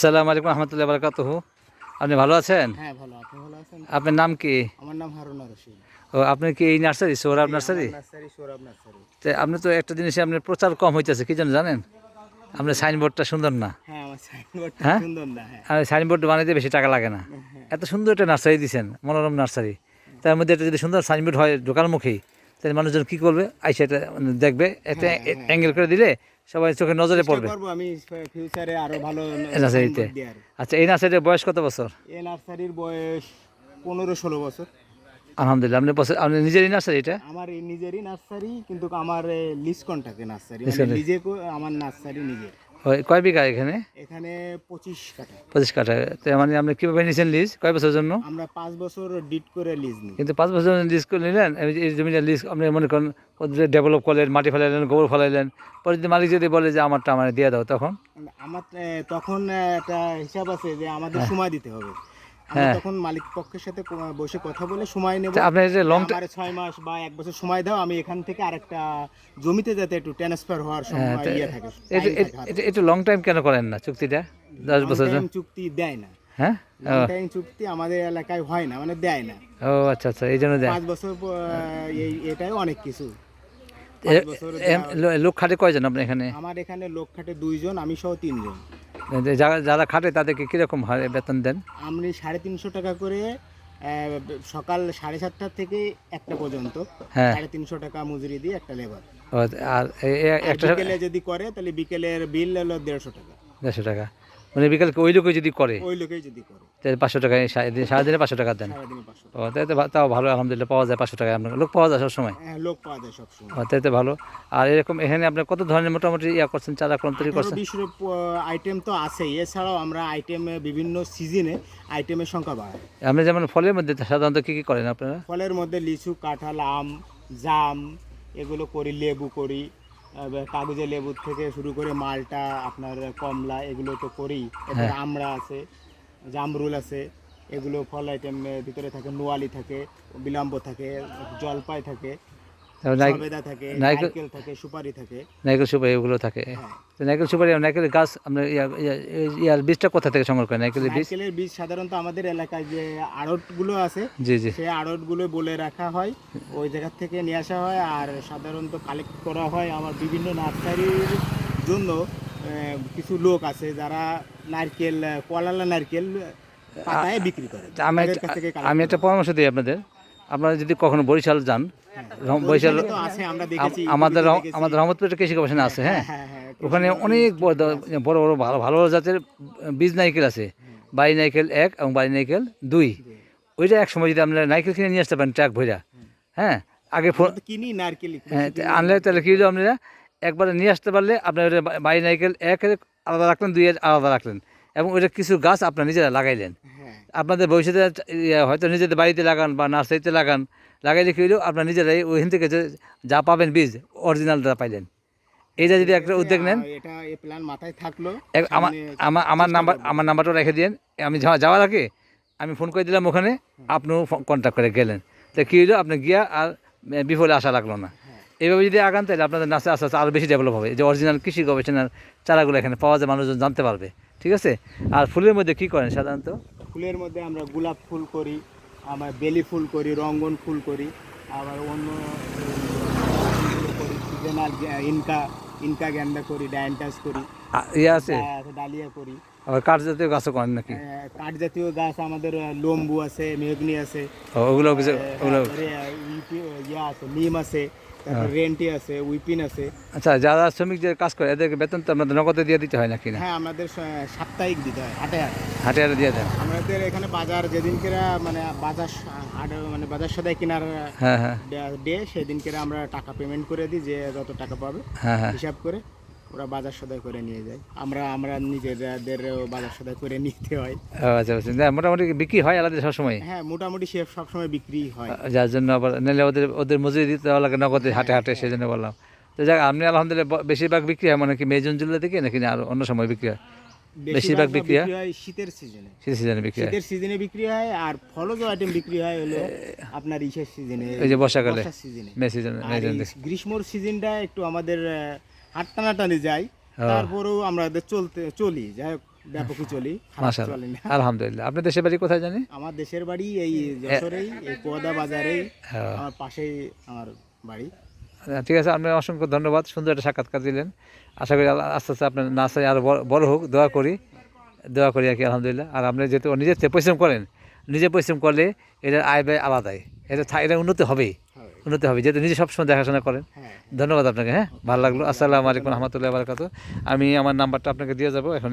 আসসালামু আলাইকুম রহমতুল্লাহ বারকাতুহ। আপনি ভালো আছেন? হ্যাঁ ভালো আপনি ভালো আছেন? আপনার নাম কি? আমার নাম হারুনা রশিদ। ও আপনি কি এই nursery Sourav nursery? Nursery Sourav nursery. তো আপনি তো একটা জিনিসে আপনার প্রচার কম হইতেছে কি জন্য জানেন? আপনার সাইনবোর্ডটা সুন্দর না। হ্যাঁ আমার সাইনবোর্ডটা হ্যাঁ? সুন্দর না হ্যাঁ। সাইনবোর্ড বানাইতে বেশি টাকা লাগে না। এত সুন্দর একটা নার্সারি দিয়েছেন মনোরম নার্সারি। তার মধ্যে একটা যদি সুন্দর সাইনবোর্ড হয় ঢোকার মুখেই তাহলে মানুষজন কী করবে? আইসা এটা মানে দেখবে একটা অ্যাঙ্গেল করে দিলে সবাই চোখে নজরে পড়বে। আমি ফিউচারে আরও ভালো নার্সারিতে। আচ্ছা এই নার্সারির বয়স কত বছর? এই নার্সারির বয়স পনেরো ষোলো বছর। আলহামদুলিল্লাহ আপনি বছর আপনি নিজেরই নার্সারি এটা? আমার নিজেরই নার্সারি কিন্তু আমার লিস কন্টাক্টে নার্সারি। মানে নিজে আমার নার্সারি নিজের। কয় বিঘা এখানে? এখানে পঁচিশ কাঠা। পঁচিশ কাঠা। তো মানে আপনি কীভাবে নিয়েছেন লিজ কয় বছরের জন্য? আমরা পাঁচ বছর ডিট করে লিজ নিই। কিন্তু পাঁচ বছর লিজ করে নিলেন? এই জমিটা লিজ আপনি মনে করেন ডেভেলপ করলেন মাটি ফেলাইলেন গোবর ফেলাইলেন পরে যদি মালিক যদি বলে যে আমারটা আমার দিয়ে দাও তখন? আমার তখন একটা হিসাব আছে যে আমাদের সময় দিতে হবে। আমরা হ্যাঁ। তখন মালিক পক্ষের সাথে বসে কথা বলে সময় নেব। তা আপনার যে লং আমার ছয় মাস বা এক বছর সময় দাও আমি এখান থেকে আরেকটা জমিতে যাতে একটু ট্রান্সফার হওয়ার সময় ইয়ে থাকে এটা একটু লং টাইম কেন করেন না চুক্তিটা? দশ বছর Long চুক্তি দেয় না। হ্যাঁ? টাইম চুক্তি আমাদের এলাকায় হয় না মানে দেয় না। ও আচ্ছা আচ্ছা এই জন্য দেয়। পাঁচ বছর এই এটাই অনেক কিছু। লোক খাটে কয়জন আপনার এখানে? আমার এখানে লোক খাটে দুইজন আমি সহ তিনজন। যারা যারা খাটে তাদেরকে কীরকম হয় বেতন দেন? আপনি সাড়ে তিনশো টাকা করে সকাল সাড়ে সাতটা থেকে একটা পর্যন্ত হ্যাঁ। সাড়ে তিনশো টাকা মজুরি দিয়ে একটা লেবার আর একটা বিকেলে যদি করে তাহলে বিকেলের বিল হলো দেড়শো টাকা। দেড়শো টাকা। মানে বিকাল ওই লোকে যদি করে ওই লোকেই যদি করে। তাহলে পাঁচশো টাকা সারাদিন পাঁচশো টাকা দেন। ও তাই তো তাও ভালো আলহামদুলিল্লাহ পাওয়া যায় পাঁচশো টাকায় আপনার লোক পাওয়া যায় সবসময়। হ্যাঁ লোক পাওয়া যায় সবসময়। ও তাই তো ভালো। আর এরকম এখানে আপনি কত ধরনের মোটামুটি ইয়া করছেন চারা কলম তৈরি করছেন? বিশ আইটেম তো আছেই। এছাড়াও আমরা আইটেমে বিভিন্ন সিজনে আইটেমের সংখ্যা বাড়াই। আপনি যেমন ফলের মধ্যে সাধারণত কী কী করেন আপনারা? ফলের মধ্যে লিচু কাঁঠাল আম জাম এগুলো করি লেবু করি। কাগজে লেবু থেকে শুরু করে মালটা আপনার কমলা এগুলো তো করি এবার আমরা আছে জামরুল আছে এগুলো ফল আইটেম ভিতরে থাকে নোয়ালি থাকে বিলম্ব থাকে জলপাই থাকে। থাকে নারকেল- থাকে সুপারি থাকে। নারকেল সুপারি এগুলো থাকে। হ্যাঁ। নারকেল সুপারি নারকেলের গাছ আপনার ইয়ার বীজটা কোথা থেকে সংগ্রহ করেন? নারকেলের বীজ? নারকেলের বীজ সাধারণত আমাদের এলাকায় যে আড়তগুলো আছে জি জি। সেই আড়তগুলো বলে রাখা হয় ওই জায়গা থেকে নিয়ে আসা হয় আর সাধারণত কালেক্ট করা হয় আমার বিভিন্ন নার্সারির জন্য কিছু লোক আছে যারা নারকেল কলালা নারকেল পাতায় বিক্রি করে। আমি একটা পরামর্শ দিই আপনাদের। আপনারা যদি কখনো বরিশাল যান বরিশাল আমাদের আমাদের রহমতপুর কৃষি গবেষণা আছে হ্যাঁ? হ্যাঁ হ্যাঁ ওখানে অনেক বড় বড় ভালো ভালো জাতের বীজ নাইকেল আছে। বাড়ি নারকেল এক এবং বাড়ি নারকেল দুই। ওইটা এক সময় যদি আপনারা নারকেল কিনে নিয়ে আসতে পারেন ট্রাক ভইরা হ্যাঁ? আগে ফোন কিনি নারকেল হ্যাঁ আনলে তাহলে কী হলো আপনারা? একবারে নিয়ে আসতে পারলে আপনার বা- বাড়ি নারকেল এক আলাদা রাখলেন দুই আলাদা রাখলেন। এবং ওইটা কিছু গাছ আপনার নিজেরা লাগাইলেন। হ্যাঁ আপনাদের ভবিষ্যতে ইয়ে হয়তো নিজেদের বাড়িতে লাগান বা নার্সারিতে লাগান লাগাইলে কী হলো আপনার নিজেরাই ওইখান থেকে যে যা পাবেন বীজ অরিজিনালটা পাইলেন। এইটা যদি একটা উদ্যোগ নেন। এটা এই প্ল্যান মাথায় থাকল। আমার আমার নাম্বার আমার নাম্বারটা রেখে দিন আমি যাওয়া যাওয়ার আগে আমি ফোন করে দিলাম ওখানে আপনিও কন্ট্যাক্ট করে গেলেন। তো কী হইল? আপনি গিয়া আর বিফলে আসা লাগল না। এইভাবে যদি আগান তাহলে আপনাদের নাচে আস্তে আস্তে আরও বেশি ডেভেলপ হবে। যে অরিজিনাল কৃষি গবেষণার চারাগুলো এখানে পাওয়া যায় মানুষজন জানতে পারবে। ঠিক আছে? আর ফুলের মধ্যে কী করেন সাধারণত? ফুলের মধ্যে আমরা গোলাপ ফুল করি আমরা বেলি ফুল করি রঙ্গন ফুল করি আবার অন্য করি সিজনাল ইনকা ইনকা গ্যান্ডা করি ডায়ান্টাস করি ইয়ে ডালিয়া করি। আবার কাঠ জাতীয় গাছও করেন নাকি? কাঠ জাতীয় গাছ আমাদের লম্বু আছে মেঘনি আছে ওগুলো ওগুলো ইয়া আছে নিম আছে রেন্টি আছে উইপিন আছে। আচ্ছা যারা শ্রমিক যে কাজ করে এদেরকে বেতন তো আপনাদের নগদে দিয়ে দিতে হয় নাকি না? হ্যাঁ আমাদের সাপ্তাহিক দিতে হয় হাটে হাটে। হাটে হাটে দিয়ে দেন। আমাদের এখানে বাজার যেদিনকে মানে বাজার হাট মানে বাজার সদাই কেনার হ্যাঁ হ্যাঁ। ডে সেদিনকে আমরা টাকা পেমেন্ট করে দিই যে যত টাকা পাবে হ্যাঁ হ্যাঁ। হিসাব করে। ওরা বাজার সদাই করে নিয়ে যায়। আমরা আমরা নিজেদের বাজার সদাই করে নিতে হয়। আচ্ছা আচ্ছা। না, মোটামুটি বিক্রি হয় আলাদা সবসময় হ্যাঁ মোটামুটি সে সবসময় বিক্রি হয়। যার জন্য আবার নিলে ওদের ওদের মজুরি দিতে লাগে নগদে হাটে হাটে সেই জন্য বললাম। তো যাক আপনি আলহামদুলিল্লাহ বেশিরভাগ বিক্রি হয় মানে কি মে জুন জুলাই থেকে নাকি আর অন্য সময় বিক্রি হয়? বেশিরভাগ বিক্রি হয়? হয় শীতের সিজনে। শীত সিজনে বিক্রি হয়? শীতের সিজনে বিক্রি হয় আর ফলজ আইটেম বিক্রি হয় হলো আপনার ইসের সিজনে ওই যে বর্ষাকালে মে সিজনে এই গ্রীষ্মর সিজনটা একটু আমাদের হাট টানাটানি যায় তারপরেও আমরা চলতে চলি। যাই হোক ব্যাপকই চলি আলহামদুলিল্লাহ। আপনার দেশের বাড়ি কোথায় জানি? আমার দেশের বাড়ি এই যশোরেই এই কোয়াদা বাজারেই হ্যাঁ। আমার পাশেই আমার বাড়ি। ঠিক আছে আপনার অসংখ্য ধন্যবাদ। সুন্দর একটা সাক্ষাৎকার দিলেন। আশা করি আস্তে আস্তে আপনার নার্সারি আরও বড়- বড় হোক দোয়া করি। দোয়া করি আর কি আলহামদুলিল্লাহ। আর আপনি যেহেতু নিজের পরিশ্রম করেন নিজে পরিশ্রম করলে এটার আয় ব্যয় আলাদাই। এটা এটা উন্নতি হবেই। হয়। উন্নতি হবে। যেহেতু নিজে সবসময় দেখাশোনা করেন। হ্যাঁ। ধন্যবাদ আপনাকে হ্যাঁ? ভালো লাগল। আসসালামু আলাইকুম রহমতুল্লাহ বারকাত আমি আমার নাম্বারটা আপনাকে দিয়ে যাব এখনই।